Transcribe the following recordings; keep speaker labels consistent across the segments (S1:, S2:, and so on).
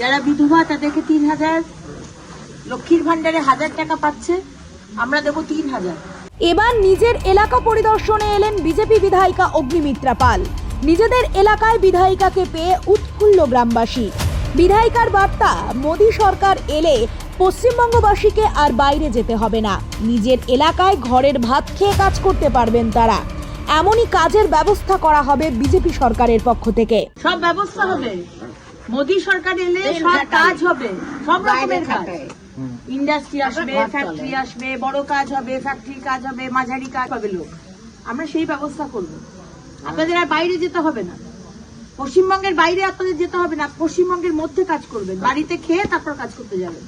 S1: যারা বিধবা তাদেরকে তিন হাজার। লক্ষ্মীর ভান্ডারে হাজার টাকা পাচ্ছে। আমরা দেবো তিন হাজার।
S2: এবার নিজের এলাকা পরিদর্শনে এলেন বিজেপি বিধায়িকা অগ্নিমিত্রা পাল। নিজেদের এলাকায় বিধায়িকাকে পেয়ে উৎফুল্ল গ্রামবাসী। বিধায়িকার বার্তা মোদী সরকার এলে পশ্চিমবঙ্গবাসীকে আর বাইরে যেতে হবে না। নিজের এলাকায় ঘরের ভাত খেয়ে কাজ করতে পারবেন তারা। এমনই কাজের ব্যবস্থা করা হবে বিজেপি সরকারের পক্ষ থেকে।
S1: সব ব্যবস্থা হবে। মোদী সরকার এলে সব কাজ হবে সব রকমের কাজ। ইন্ডাস্ট্রি আসবে ফ্যাক্টরি আসবে বড় কাজ হবে ফ্যাক্টরি কাজ হবে মাঝারি কাজ হবে লোক। আমরা সেই ব্যবস্থা করব। আপনাদের আর বাইরে যেতে হবে না। পশ্চিমবঙ্গের বাইরে আপনাদের যেতে হবে না। পশ্চিমবঙ্গের মধ্যে কাজ করবেন। বাড়িতে খেয়ে তারপর কাজ করতে যাবেন।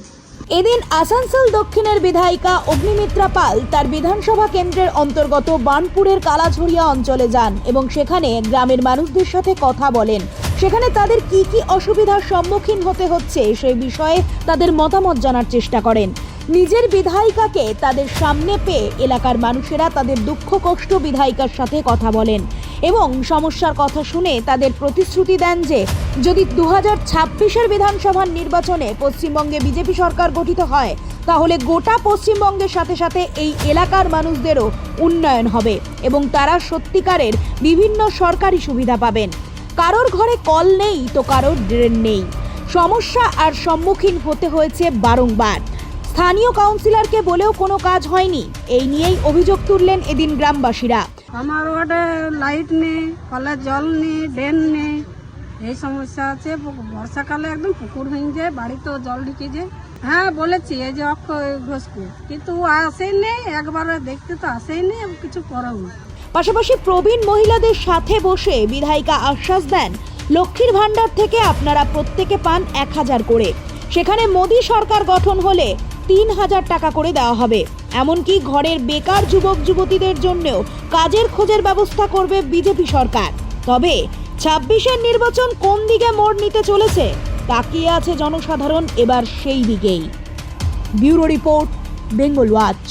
S2: এদিন আসানসোল দক্ষিণের বিধায়িকা অগ্নিমিত্রা পাল তার বিধানসভা কেন্দ্রের অন্তর্গত বানপুরের কালাঝরিয়া অঞ্চলে যান এবং সেখানে গ্রামের মানুষদের সাথে কথা বলেন। সেখানে তাদের কি কি অসুবিধার সম্মুখীন হতে হচ্ছে সেই বিষয়ে তাদের মতামত জানার চেষ্টা করেন। নিজের বিধায়িকাকে তাদের সামনে পেয়ে এলাকার মানুষেরা তাদের দুঃখ, কষ্ট বিধায়িকার সাথে কথা বলেন এবং সমস্যার কথা শুনে তাদের প্রতিশ্রুতি দেন যে, যদি দু হাজার ছাব্বিশের বিধানসভার নির্বাচনে পশ্চিমবঙ্গে বিজেপি সরকার গঠিত হয়, তাহলে গোটা পশ্চিমবঙ্গের সাথে সাথে এই এলাকার মানুষদেরও উন্নয়ন হবে এবং তারা সত্যিকারের বিভিন্ন সরকারি সুবিধা পাবেন। কারোর ঘরে কল নেই তো কারোর ড্রেন নেই। সমস্যা আর সম্মুখীন হতে হয়েছে বারংবার। স্থানীয় কাউন্সিলরকে বলেও কোনো কাজ হয়নি। এই নিয়েই অভিযোগ তুললেন এদিন গ্রামবাসীরা।
S3: আমার ওয়ার্ডে লাইট নেই কলের জল নেই, ড্রেন নেই। এই সমস্যা আছে বর্ষাকালে একদম পুকুর ভেঙে যায়, বাড়িতেও জল ঢুকে যায়। হ্যাঁ বলেছি, এই যে অক্ষয় ঘোষকে। কিন্তু আসেনি একবার দেখতে তো আসেনি কিছু করেও না।
S2: পাশাপাশি প্রবীণ মহিলাদের সাথে বসে বিধায়িকা আশ্বাস দেন, লক্ষ্মীর ভাণ্ডার থেকে আপনারা প্রত্যেকে পান এক হাজার করে। সেখানে মোদী সরকার গঠন হলে তিন হাজার টাকা করে দেওয়া হবে। এমনকি ঘরের বেকার যুবক যুবতীদের জন্যও কাজের খোঁজের ব্যবস্থা করবে বিজেপি সরকার। তবে ছাব্বিশের নির্বাচন কোন দিকে মোড় নিতে চলেছে, তাকিয়ে আছে জনসাধারণ এবার সেই দিকেই। Bureau report, Bengal watch.